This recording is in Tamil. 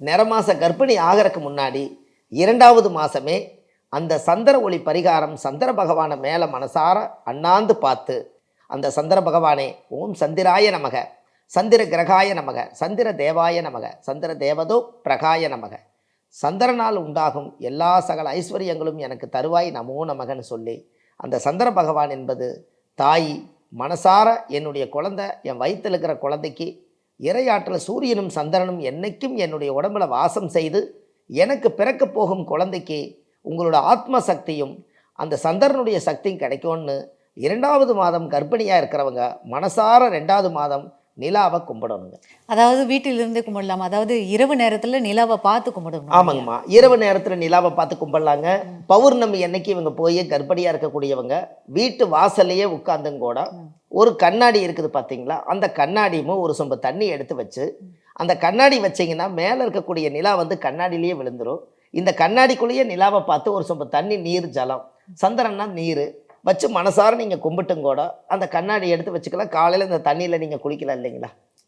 நிறமாச கர்ப்பிணி ஆகிறதுக்கு முன்னாடி இரண்டாவது மாதமே அந்த சந்திர ஒளி பரிகாரம் சந்திர பகவானை மேலே மனசார அண்ணாந்து பார்த்து அந்த சந்திர பகவானே ஓம் சந்திராய நமக சந்திர கிரகாய நமக சந்திர தேவாய நமக சந்திர தேவதோ பிரகாய நமக. சந்திரனால் உண்டாகும் எல்லா சகல ஐஸ்வர்யங்களும் எனக்கு தருவாய் நமோ நமகன்னு சொல்லி அந்த சந்திர பகவான் என்பது தாய் மனசார என்னுடைய குழந்தை என் வயிற்றில் இருக்கிற குழந்தைக்கு இரையாற்றல் சூரியனும் சந்திரனும் என்னைக்கும் என்னுடைய உடம்புல வாசம் செய்து எனக்கு பிறக்கப் போகும் குழந்தைக்கு உங்களோட ஆத்ம சக்தியும் அந்த சந்திரனுடைய சக்தியும் கிடைக்கும்னு இரண்டாவது மாதம் கர்ப்பிணியாக இருக்கிறவங்க மனசார ரெண்டாவது மாதம் நிலாவை கும்பிடணுங்க. அதாவது வீட்டிலிருந்து கும்பிடலாம்? அதாவது இரவு நேரத்துல நிலாவை பார்த்து கும்பிடணும். ஆமாங்கம்மா. இரவு நேரத்தில் நிலாவை பார்த்து கும்பிடலாங்க. பௌர்ணமி அன்னைக்கு இவங்க போய் கர்ப்பிணியாக இருக்கக்கூடியவங்க வீட்டு வாசல்லையே உட்கார்ந்துங்க கூட ஒரு கண்ணாடி இருக்குது பார்த்தீங்களா அந்த கண்ணாடியும் ஒரு சொம்பு தண்ணி எடுத்து வச்சு அந்த கண்ணாடி வச்சீங்கன்னா மேலே இருக்கக்கூடிய நிலா வந்து கண்ணாடியிலேயே விழுந்துடும் இந்த கண்ணாடிக்குள்ளேயே நிலாவை பார்த்து ஒரு சொம்பு தண்ணி நீர் ஜலம் சந்திரன்னா நீர் வச்சு மனசார நீங்கள் கும்பிட்டும் கூட அந்த கண்ணாடி எடுத்து வச்சுக்கலாம். காலையில் இந்த தண்ணியில் நீங்கள் குளிக்கலாம் இல்லைங்களா?